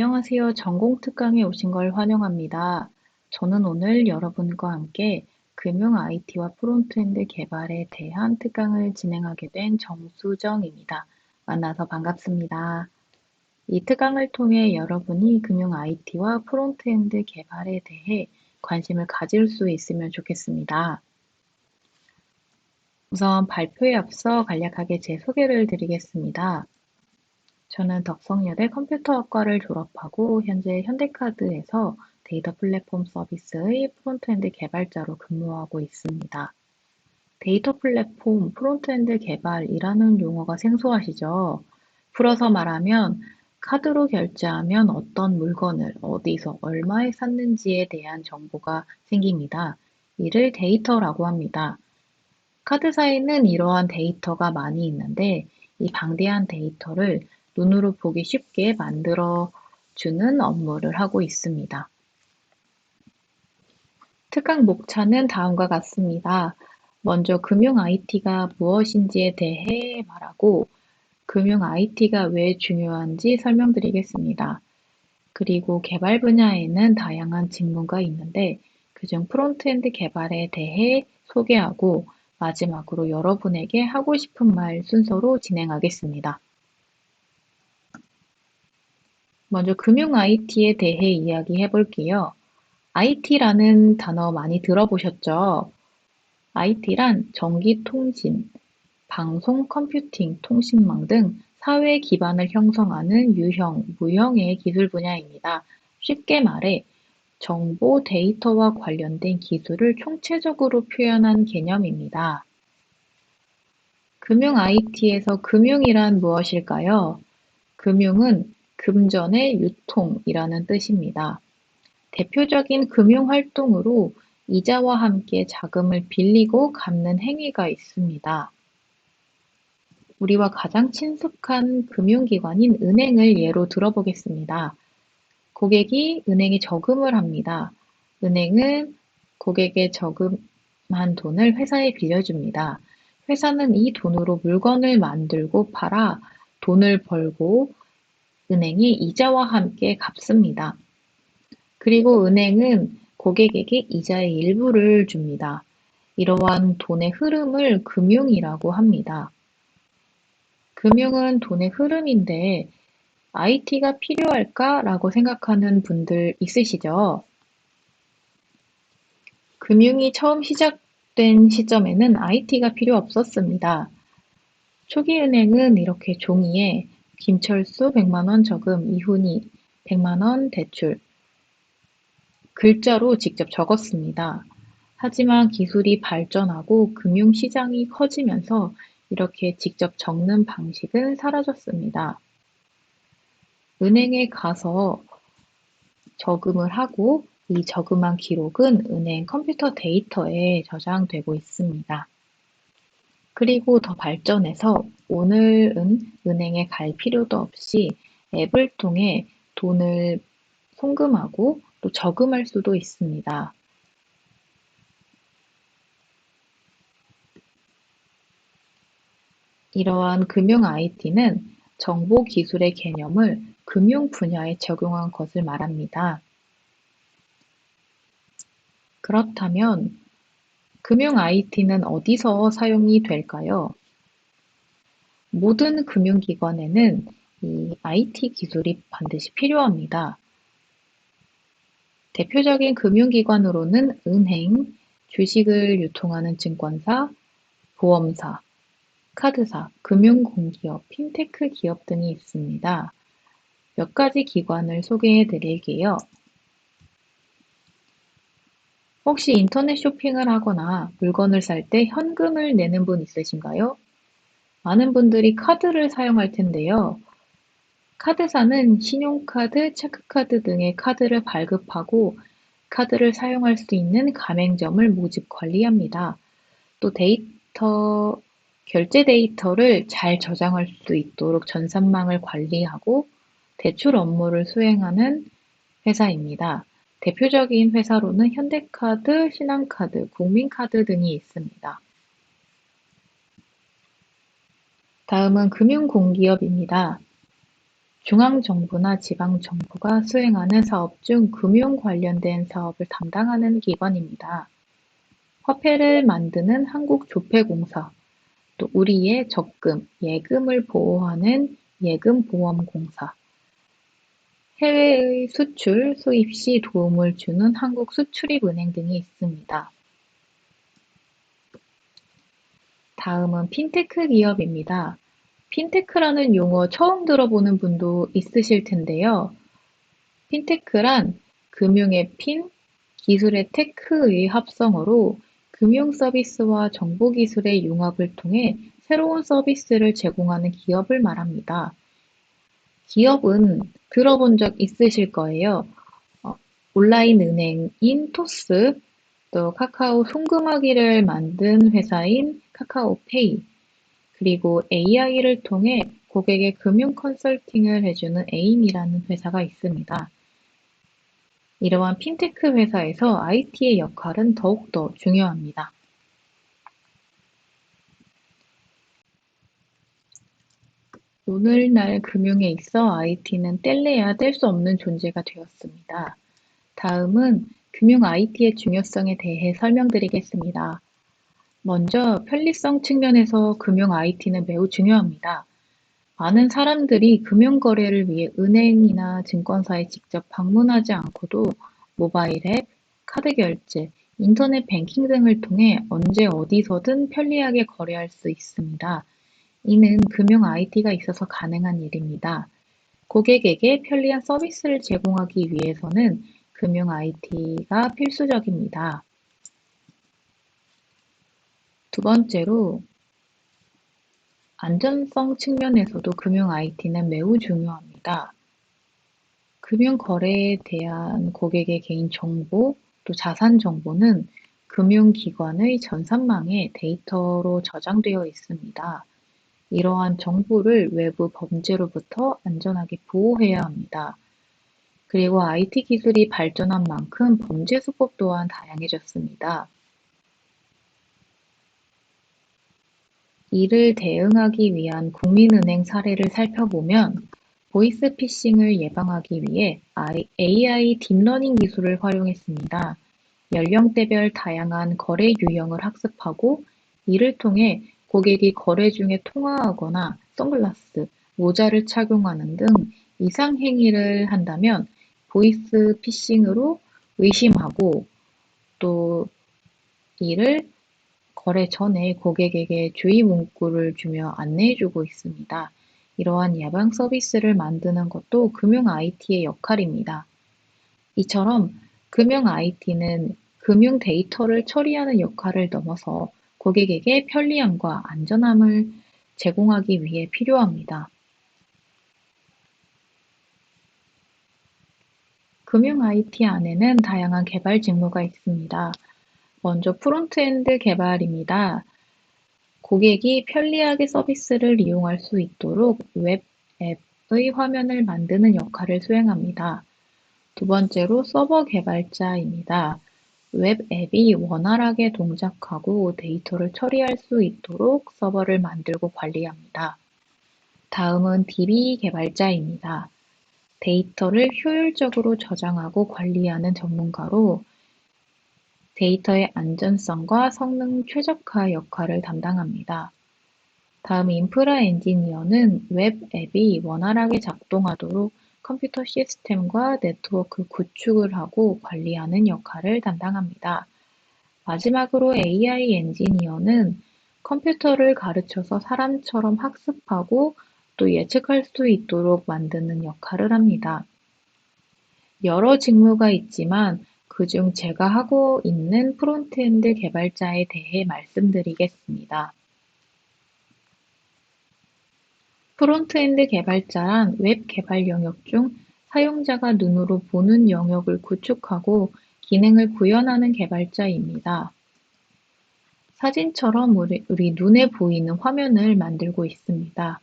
안녕하세요. 전공 특강에 오신 걸 환영합니다. 저는 오늘 여러분과 함께 금융 IT와 프론트엔드 개발에 대한 특강을 진행하게 된 정수정입니다. 만나서 반갑습니다. 이 특강을 통해 여러분이 금융 IT와 프론트엔드 개발에 대해 관심을 가질 수 있으면 좋겠습니다. 우선 발표에 앞서 간략하게 제 소개를 드리겠습니다. 저는 덕성여대 컴퓨터학과를 졸업하고 현재 현대카드에서 데이터 플랫폼 서비스의 프론트엔드 개발자로 근무하고 있습니다. 데이터 플랫폼 프론트엔드 개발이라는 용어가 생소하시죠? 풀어서 말하면 카드로 결제하면 어떤 물건을 어디서 얼마에 샀는지에 대한 정보가 생깁니다. 이를 데이터라고 합니다. 카드사에는 이러한 데이터가 많이 있는데 이 방대한 데이터를 눈으로 보기 쉽게 만들어 주는 업무를 하고 있습니다. 특강 목차는 다음과 같습니다. 먼저 금융 IT가 무엇인지에 대해 말하고 금융 IT가 왜 중요한지 설명드리겠습니다. 그리고 개발 분야에는 다양한 직무가 있는데 그중 프론트엔드 개발에 대해 소개하고 마지막으로 여러분에게 하고 싶은 말 순서로 진행하겠습니다. 먼저 금융 IT에 대해 이야기해 볼게요. IT라는 단어 많이 들어보셨죠? IT란 전기통신, 방송, 컴퓨팅, 통신망 등 사회 기반을 형성하는 유형, 무형의 기술 분야입니다. 쉽게 말해 정보, 데이터와 관련된 기술을 총체적으로 표현한 개념입니다. 금융 IT에서 금융이란 무엇일까요? 금융은 금전의 유통이라는 뜻입니다. 대표적인 금융 활동으로 이자와 함께 자금을 빌리고 갚는 행위가 있습니다. 우리와 가장 친숙한 금융기관인 은행을 예로 들어보겠습니다. 고객이 은행에 저금을 합니다. 은행은 고객의 저금한 돈을 회사에 빌려줍니다. 회사는 이 돈으로 물건을 만들고 팔아 돈을 벌고 은행이 이자와 함께 갚습니다. 그리고 은행은 고객에게 이자의 일부를 줍니다. 이러한 돈의 흐름을 금융이라고 합니다. 금융은 돈의 흐름인데 IT가 필요할까라고 생각하는 분들 있으시죠? 금융이 처음 시작된 시점에는 IT가 필요 없었습니다. 초기 은행은 이렇게 종이에 김철수 100만원 저금, 이훈이 100만원 대출. 글자로 직접 적었습니다. 하지만 기술이 발전하고 금융시장이 커지면서 이렇게 직접 적는 방식은 사라졌습니다. 은행에 가서 저금을 하고 이 저금한 기록은 은행 컴퓨터 데이터에 저장되고 있습니다. 그리고 더 발전해서 오늘은 은행에 갈 필요도 없이 앱을 통해 돈을 송금하고 또 저금할 수도 있습니다. 이러한 금융 IT는 정보 기술의 개념을 금융 분야에 적용한 것을 말합니다. 그렇다면 금융 IT는 어디서 사용이 될까요? 모든 금융기관에는 이 IT 기술이 반드시 필요합니다. 대표적인 금융기관으로는 은행, 주식을 유통하는 증권사, 보험사, 카드사, 금융공기업, 핀테크 기업 등이 있습니다. 몇 가지 기관을 소개해 드릴게요. 혹시 인터넷 쇼핑을 하거나 물건을 살 때 현금을 내는 분 있으신가요? 많은 분들이 카드를 사용할 텐데요. 카드사는 신용카드, 체크카드 등의 카드를 발급하고 카드를 사용할 수 있는 가맹점을 모집 관리합니다. 또 데이터, 결제 데이터를 잘 저장할 수 있도록 전산망을 관리하고 대출 업무를 수행하는 회사입니다. 대표적인 회사로는 현대카드, 신한카드, 국민카드 등이 있습니다. 다음은 금융공기업입니다. 중앙정부나 지방정부가 수행하는 사업 중 금융 관련된 사업을 담당하는 기관입니다. 화폐를 만드는 한국조폐공사, 또 우리의 적금, 예금을 보호하는 예금보험공사, 해외의 수출, 수입 시 도움을 주는 한국수출입은행 등이 있습니다. 다음은 핀테크 기업입니다. 핀테크라는 용어 처음 들어보는 분도 있으실 텐데요. 핀테크란 금융의 핀, 기술의 테크의 합성어로 금융 서비스와 정보 기술의 융합을 통해 새로운 서비스를 제공하는 기업을 말합니다. 기업은 들어본 적 있으실 거예요. 어, 온라인 은행인 토스, 또 카카오 송금하기를 만든 회사인 카카오페이, 그리고 AI를 통해 고객의 금융 컨설팅을 해주는 에임이라는 회사가 있습니다. 이러한 핀테크 회사에서 IT의 역할은 더욱더 중요합니다. 오늘날 금융에 있어 IT는 뗄래야 뗄 수 없는 존재가 되었습니다. 다음은 금융 IT의 중요성에 대해 설명드리겠습니다. 먼저 편리성 측면에서 금융 IT는 매우 중요합니다. 많은 사람들이 금융 거래를 위해 은행이나 증권사에 직접 방문하지 않고도 모바일 앱, 카드 결제, 인터넷 뱅킹 등을 통해 언제 어디서든 편리하게 거래할 수 있습니다. 이는 금융 IT가 있어서 가능한 일입니다. 고객에게 편리한 서비스를 제공하기 위해서는 금융 IT가 필수적입니다. 두 번째로 안전성 측면에서도 금융 IT는 매우 중요합니다. 금융 거래에 대한 고객의 개인 정보, 또 자산 정보는 금융기관의 전산망에 데이터로 저장되어 있습니다. 이러한 정보를 외부 범죄로부터 안전하게 보호해야 합니다. 그리고 IT 기술이 발전한 만큼 범죄 수법 또한 다양해졌습니다. 이를 대응하기 위한 국민은행 사례를 살펴보면 보이스 피싱을 예방하기 위해 AI 딥러닝 기술을 활용했습니다. 연령대별 다양한 거래 유형을 학습하고 이를 통해 고객이 거래 중에 통화하거나 선글라스, 모자를 착용하는 등 이상 행위를 한다면 보이스 피싱으로 의심하고 또 이를 거래 전에 고객에게 주의 문구를 주며 안내해주고 있습니다. 이러한 예방 서비스를 만드는 것도 금융 IT의 역할입니다. 이처럼 금융 IT는 금융 데이터를 처리하는 역할을 넘어서 고객에게 편리함과 안전함을 제공하기 위해 필요합니다. 금융 IT 안에는 다양한 개발 직무가 있습니다. 먼저 프론트엔드 개발입니다. 고객이 편리하게 서비스를 이용할 수 있도록 웹 앱의 화면을 만드는 역할을 수행합니다. 두 번째로 서버 개발자입니다. 웹 앱이 원활하게 동작하고 데이터를 처리할 수 있도록 서버를 만들고 관리합니다. 다음은 DB 개발자입니다. 데이터를 효율적으로 저장하고 관리하는 전문가로 데이터의 안전성과 성능 최적화 역할을 담당합니다. 다음 인프라 엔지니어는 웹 앱이 원활하게 작동하도록 컴퓨터 시스템과 네트워크 구축을 하고 관리하는 역할을 담당합니다. 마지막으로 AI 엔지니어는 컴퓨터를 가르쳐서 사람처럼 학습하고 또 예측할 수 있도록 만드는 역할을 합니다. 여러 직무가 있지만 그중 제가 하고 있는 프론트엔드 개발자에 대해 말씀드리겠습니다. 프론트엔드 개발자란 웹 개발 영역 중 사용자가 눈으로 보는 영역을 구축하고 기능을 구현하는 개발자입니다. 사진처럼 우리, 우리 눈에 보이는 화면을 만들고 있습니다.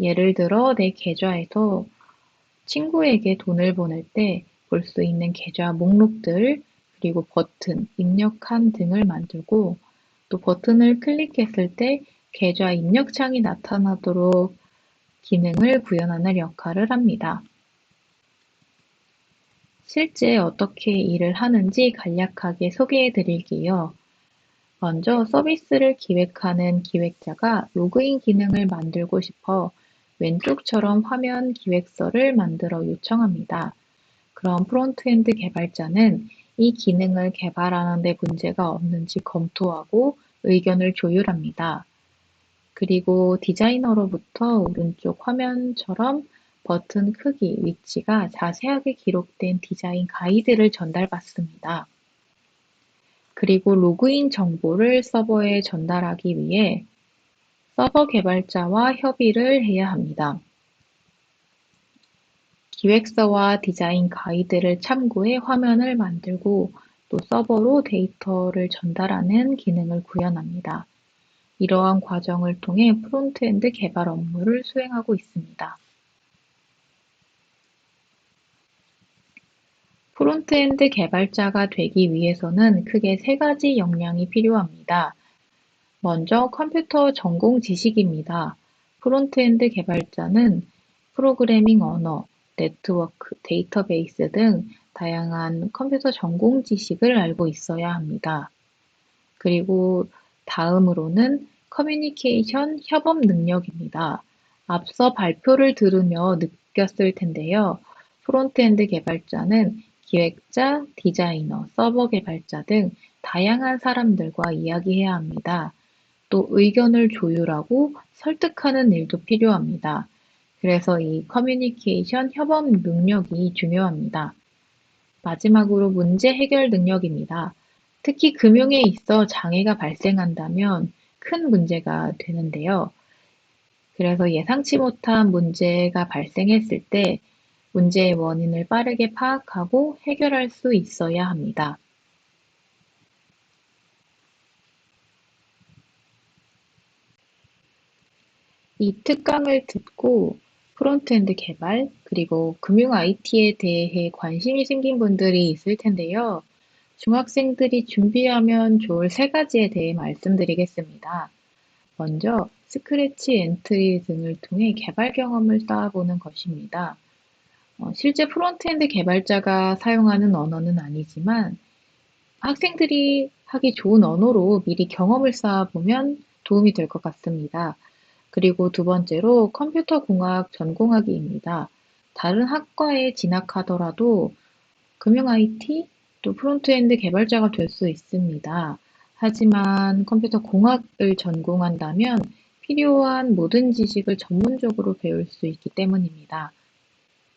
예를 들어 내 계좌에서 친구에게 돈을 보낼 때 볼 수 있는 계좌 목록들, 그리고 버튼, 입력한 등을 만들고 또 버튼을 클릭했을 때 계좌 입력창이 나타나도록 기능을 구현하는 역할을 합니다. 실제 어떻게 일을 하는지 간략하게 소개해 드릴게요. 먼저 서비스를 기획하는 기획자가 로그인 기능을 만들고 싶어 왼쪽처럼 화면 기획서를 만들어 요청합니다. 그럼 프론트엔드 개발자는 이 기능을 개발하는 데 문제가 없는지 검토하고 의견을 조율합니다. 그리고 디자이너로부터 오른쪽 화면처럼 버튼 크기, 위치가 자세하게 기록된 디자인 가이드를 전달받습니다. 그리고 로그인 정보를 서버에 전달하기 위해 서버 개발자와 협의를 해야 합니다. 기획서와 디자인 가이드를 참고해 화면을 만들고 또 서버로 데이터를 전달하는 기능을 구현합니다. 이러한 과정을 통해 프론트엔드 개발 업무를 수행하고 있습니다. 프론트엔드 개발자가 되기 위해서는 크게 세 가지 역량이 필요합니다. 먼저 컴퓨터 전공 지식입니다. 프론트엔드 개발자는 프로그래밍 언어, 네트워크, 데이터베이스 등 다양한 컴퓨터 전공 지식을 알고 있어야 합니다. 그리고 다음으로는 커뮤니케이션 협업 능력입니다. 앞서 발표를 들으며 느꼈을 텐데요. 프론트엔드 개발자는 기획자, 디자이너, 서버 개발자 등 다양한 사람들과 이야기해야 합니다. 또 의견을 조율하고 설득하는 일도 필요합니다. 그래서 이 커뮤니케이션 협업 능력이 중요합니다. 마지막으로 문제 해결 능력입니다. 특히 금융에 있어 장애가 발생한다면 큰 문제가 되는데요. 그래서 예상치 못한 문제가 발생했을 때 문제의 원인을 빠르게 파악하고 해결할 수 있어야 합니다. 이 특강을 듣고 프론트엔드 개발, 그리고 금융 IT에 대해 관심이 생긴 분들이 있을 텐데요. 중학생들이 준비하면 좋을 세 가지에 대해 말씀드리겠습니다. 먼저 스크래치 엔트리 등을 통해 개발 경험을 쌓아보는 것입니다. 어, 실제 프론트엔드 개발자가 사용하는 언어는 아니지만 학생들이 하기 좋은 언어로 미리 경험을 쌓아보면 도움이 될 것 같습니다. 그리고 두 번째로 컴퓨터 공학 전공하기입니다. 다른 학과에 진학하더라도 금융 IT 또 프론트엔드 개발자가 될 수 있습니다. 하지만 컴퓨터 공학을 전공한다면 필요한 모든 지식을 전문적으로 배울 수 있기 때문입니다.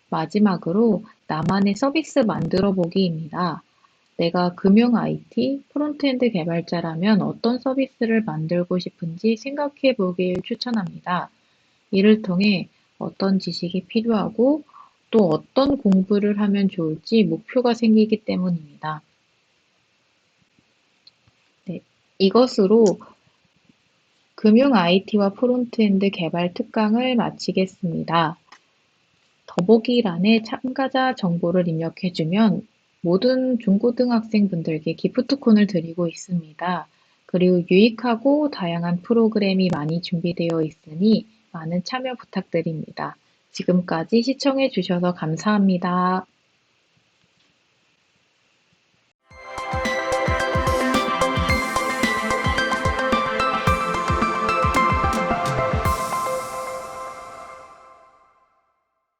마지막으로 나만의 서비스 만들어 보기입니다. 내가 금융 IT, 프론트엔드 개발자라면 어떤 서비스를 만들고 싶은지 생각해 보길 추천합니다. 이를 통해 어떤 지식이 필요하고 또 어떤 공부를 하면 좋을지 목표가 생기기 때문입니다. 네, 이것으로 금융 IT와 프론트엔드 개발 특강을 마치겠습니다. 더보기란에 참가자 정보를 입력해주면 모든 중고등학생분들께 기프트콘을 드리고 있습니다. 그리고 유익하고 다양한 프로그램이 많이 준비되어 있으니 많은 참여 부탁드립니다. 지금까지 시청해 주셔서 감사합니다.